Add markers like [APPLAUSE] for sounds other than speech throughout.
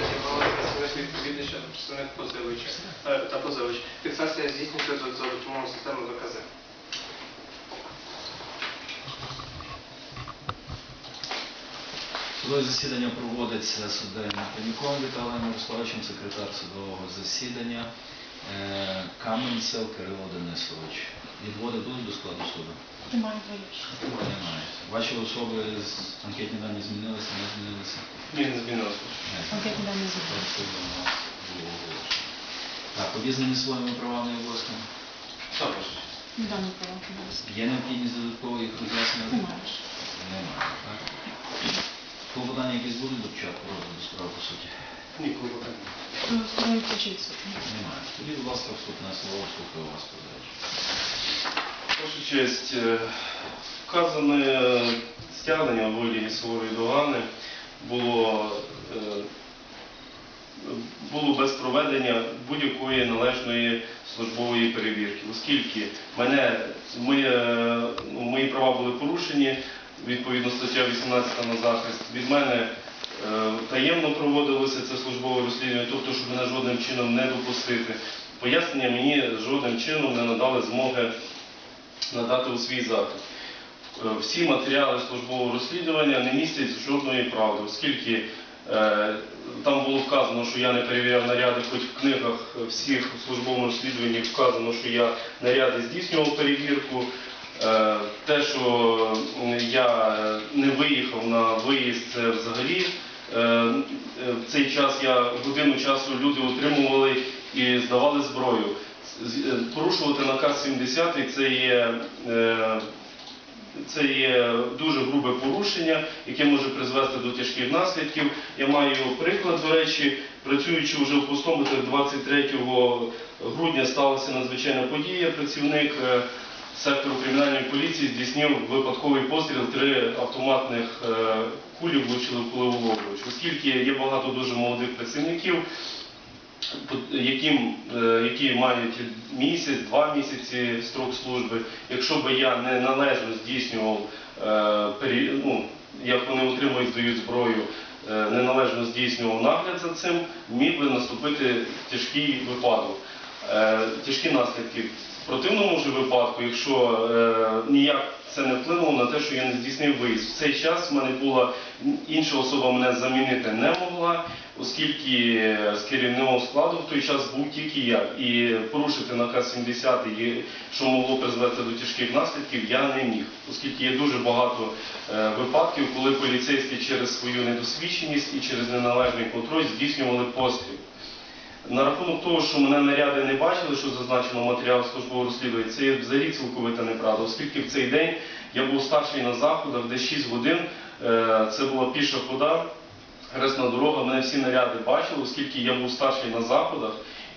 засідання з'явилася представник відповідача та представник позивача е, та позивач. Фіксація здійснюється за за допомогою системи ВКЗ. Судове засідання проводиться суддею Паніком Віталієм Мирославовичем, секретар судового засідання, е, Каменцев Кирило Денисович. Відводи будуть до складу суду? Немає. Немає. Ваші особи з анкетні дані змінилися, не змінилися? Було оголошено. Так, обізнані своїми правами і обов'язками? Також. Дані права. Є необхідність додатково їх роз'яснювати? Немає. Немає, так? Клопотання якісь будуть до початку розгляду справи по суті? Ні, клопотання. Ну, Сторони включить суд. Немає. Тоді, будь ласка, вступне слово, слухаю вас, позивач. Ваша честь, е, вказане стягнення в вигляді суворої догани було, е, було без проведення будь-якої належної службової перевірки, оскільки мене, моє, ну, мої права були порушені, відповідно стаття 18 на захист. Від мене е, таємно проводилося це службове розслідування, тобто, щоб мене жодним чином не допустити. Пояснення мені жодним чином не надали змоги надати у свій захист. Е, Всі матеріали службового розслідування не містять жодної правди, оскільки е, там було вказано, що я не перевіряв наряди, хоч в книгах всіх у службовому розслідуванні вказано, що я наряди здійснював перевірку. Е, Те, що я не виїхав на виїзд, взагалі. В цей час я годину часу люди отримували і здавали зброю. Порушувати наказ 70 це є, це є дуже грубе порушення, яке може призвести до тяжких наслідків. Я маю приклад, до речі, працюючи вже в Пустомитах 23 грудня сталася надзвичайна подія. Працівник е, сектору кримінальної поліції здійснив випадковий постріл, три автоматних е, кулі влучили в Лобович. Оскільки є багато дуже молодих працівників, яким, е, які мають місяць, два місяці строк служби. Якщо б я не належно здійснював, е, ну, як вони отримують, здають зброю, е, неналежно здійснював нагляд за цим, міг би наступити тяжкий випадок, тяжкі наслідки. В противному ж випадку, якщо е, ніяк це не вплинуло на те, що я не здійснив виїзд. В цей час в мене була інша особа мене замінити не могла, оскільки з керівного складу в той час був тільки я. І порушити наказ 70, і що могло призвести до тяжких наслідків, я не міг, оскільки є дуже багато е, випадків, коли поліцейські через свою недосвідченість і через неналежний контроль здійснювали постріл. На рахунок того, що мене наряди не бачили, що зазначено матеріал службового розслідування, це є взагалі цілковита неправда, оскільки в цей день я був старший на заходах, де 6 годин е, це була піша хода, хресна дорога, мене всі наряди бачили, оскільки я був старший на заходах.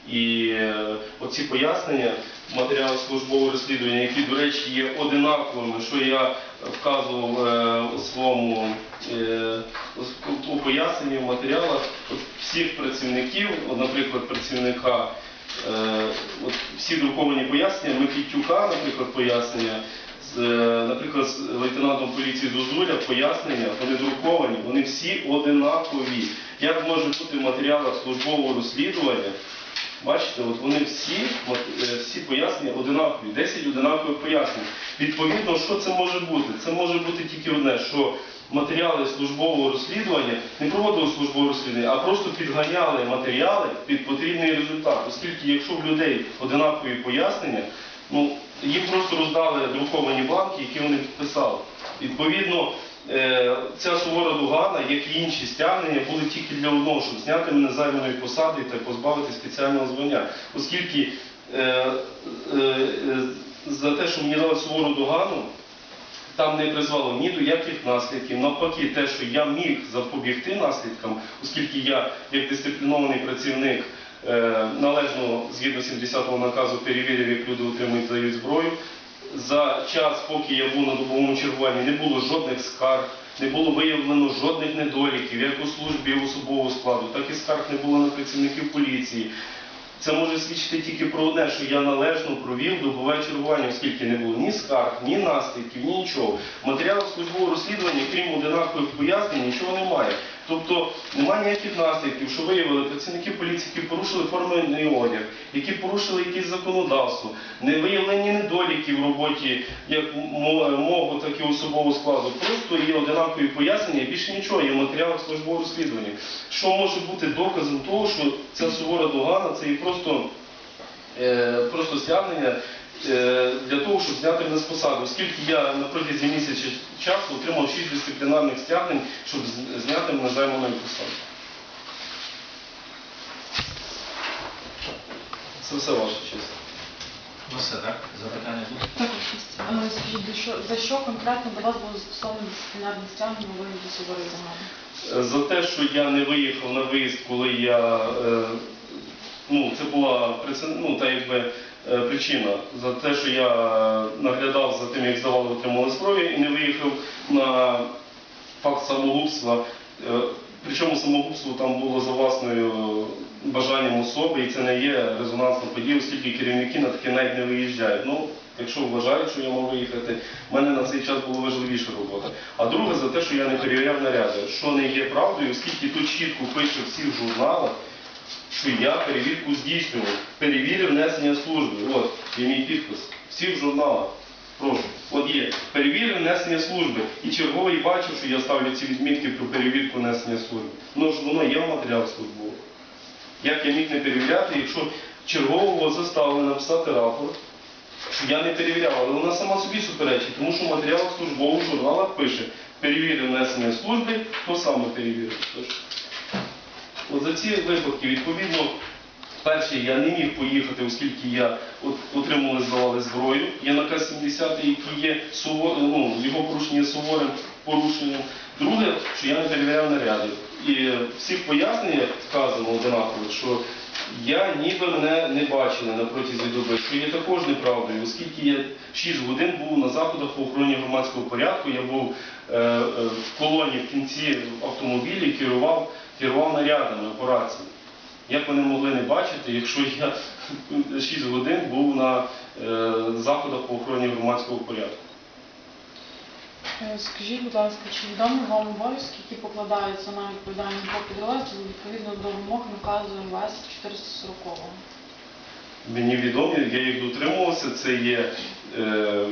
І е, оці пояснення матеріалу службового розслідування, які, до речі, є одинаковими, що я вказував е, у своєму е, у поясненні в матеріалах от всіх працівників, от, наприклад, працівника, е, от всі друковані пояснення, Микитюка, наприклад, пояснення, з, е, наприклад, з лейтенантом поліції Дозуля пояснення, вони друковані, вони всі одинакові. Як може бути в матеріалах службового розслідування? Бачите, от вони всі, от, е, всі пояснення одинакові, 10 одинакових пояснень. Відповідно, що це може бути? Це може бути тільки одне, що матеріали службового розслідування не проводили службове розслідування, а просто підганяли матеріали під потрібний результат. Оскільки якщо в людей одинакові пояснення, ну їм просто роздали друковані бланки, які вони підписали. Відповідно, ця сувора догана, як і інші стягнення, були тільки для одного, щоб зняти мене займаної посади та позбавити спеціального звання. Оскільки е, е, е, за те, що мені дали сувору догану, там не призвело ні до яких наслідків. Навпаки, те, що я міг запобігти наслідкам, оскільки я, як дисциплінований працівник, е, належно згідно 70-го наказу перевірив, як люди отримують здають зброю. За час, поки я був на добовому чергуванні, не було жодних скарг, не було виявлено жодних недоліків, як у службі особового складу, так і скарг не було на працівників поліції. Це може свідчити тільки про одне, що я належно провів добове чергування, оскільки не було ні скарг, ні наслідків, ні нічого. В службового розслідування, крім одинакових пояснень, нічого немає. Тобто немає ніяких наслідків, що виявили працівники поліції, які порушили формальний одяг, які порушили якісь законодавство, не виявлені недоліки в роботі як мо- мого, так і особового складу. Просто є одинакові пояснення, більше нічого, є в матеріалах службового розслідування. Що може бути доказом того, що ця сувора догана це є просто е, просто стягнення для того, щоб зняти мене з посади. Оскільки я на протязі місяця часу отримав 6 дисциплінарних стягнень, щоб зняти мене займаної посади. Це все ваше честь. Ну все, так? Запитання будуть? Так. Е, Скажіть, за що, за що конкретно до вас було застосовано дисциплінарне стягнення у вигляді суворої догани? Е, За те, що я не виїхав на виїзд, коли я е, ну це була прецедент- ну, та якби е, причина за те, що я наглядав за тим, як здавали отримали зброю, і не виїхав на факт самогубства. Е, Причому самогубство там було за власною бажанням особи, і це не є резонансна подія, оскільки керівники на таке навіть не виїжджають. Ну, якщо вважають, що я мав виїхати, в мене на цей час була важливіша робота. А друге за те, що я не перевіряв наряди, що не є правдою, оскільки тут чітко пише всіх журналах, що я перевірку здійснював, перевірив внесення служби. От, є мій підпис. Всі В журналах. Прошу. От є. Перевірив внесення служби. І черговий бачив, що я ставлю ці відмітки про перевірку внесення служби. Ну ж воно є в матеріалах службових. Як я міг не перевіряти, якщо чергового заставили написати рапорт, що я не перевіряв, але вона сама собі суперечить, тому що в матеріалах службових журналах пише перевірив внесення служби, хто саме перевірив. От за ці випадки, відповідно, перше, я не міг поїхати, оскільки я отримували, здавали зброю. Є наказ 70, який є суво, ну, його порушення суворим порушенням. Друге, що я не перевіряв наряди. І всіх поясненнях вказано одинаково, що я ніби мене не бачили на протязі доби, що є також неправдою, оскільки я 6 годин був на заходах по охороні громадського порядку, я був е, е, в колоні в кінці автомобілі, керував, керував нарядами операції. Як вони могли не бачити, якщо я [LAUGHS] 6 годин був на е, заходах по охороні громадського порядку? Е, Скажіть, будь ласка, чи відомі вам обов'язки, які покладаються на відповідального підрозділу відповідно до вимог наказу МВС 440? Мені відомі, я їх дотримувався, це є, е,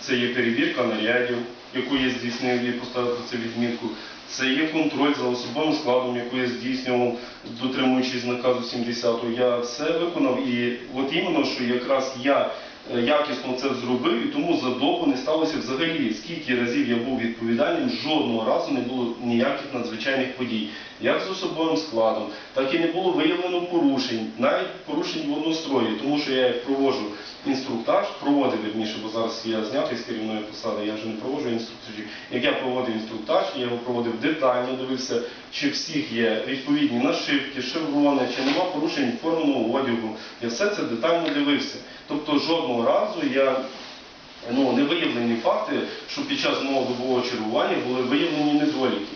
це є перевірка нарядів, яку я здійснив і поставив про це відмітку. Це є контроль за особовим складом, яку я здійснював, дотримуючись наказу 70-го. Я все виконав і от іменно, що якраз я якісно це зробив, і тому за добу не сталося взагалі. Скільки разів я був відповідальним, жодного разу не було ніяких надзвичайних подій, як з особовим складом, так і не було виявлено порушень, навіть порушень в однострої, тому що я проводжу інструктаж, проводив вірніше, бо зараз я знятий з керівної посади, я вже не проводжу інструктажів. Як я проводив інструктаж, я його проводив детально, дивився, чи всіх є відповідні нашивки, шеврони, чи нема порушень форменого одягу. Я все це детально дивився. Тобто жодного разу я ну, не виявлені факти, що під час мого добового чергування були виявлені недоліки.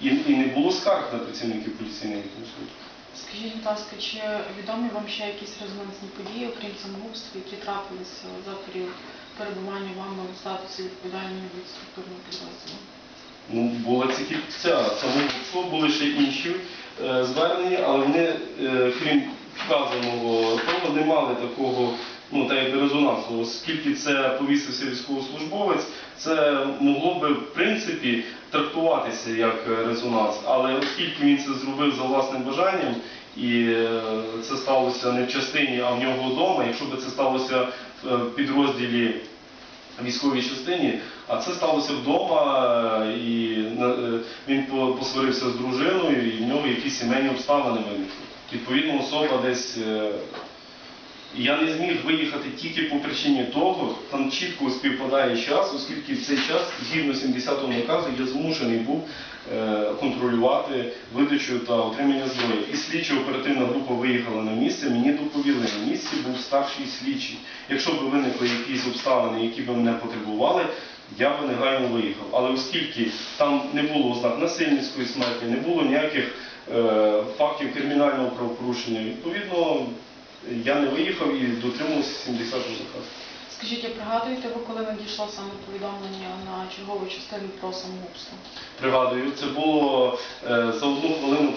І, і не було скарг на працівників поліційної служби. Скажіть, будь ласка, чи відомі вам ще якісь резонансні події, окрім самогубств, які трапилися за період перебування вами у статусі відповідального від структурного підрозділу? Ну, була тільки ця самогубство, були ще інші е, звернення, але вони, е, крім вказаного того, не мали такого, ну, так якби резонансу, оскільки це повісився військовослужбовець, це могло би в принципі трактуватися як резонанс. Але оскільки він це зробив за власним бажанням, і е, це сталося не в частині, а в нього вдома, якщо б це сталося в е, підрозділі військовій частині, а це сталося вдома, е, і він посварився з дружиною, і в нього якісь сімейні обставини виникли. Відповідно, особа десь. Я не зміг виїхати тільки по причині того, там чітко співпадає час, оскільки в цей час, згідно 70-го наказу, я змушений був е, контролювати видачу та отримання зброї. І слідчо оперативна група виїхала на місце, мені доповіли, на місці був старший слідчий. Якщо б виникли якісь обставини, які б мене потребували, я би негайно виїхав. Але оскільки там не було ознак насильницької смерті, не було ніяких е, фактів кримінального правопорушення, відповідно, я не виїхав і дотримувався 70-го заказу. Скажіть, а пригадуєте ви, коли надійшло саме повідомлення на чергову частину про самогубство? Пригадую, це було е, за одну хвилину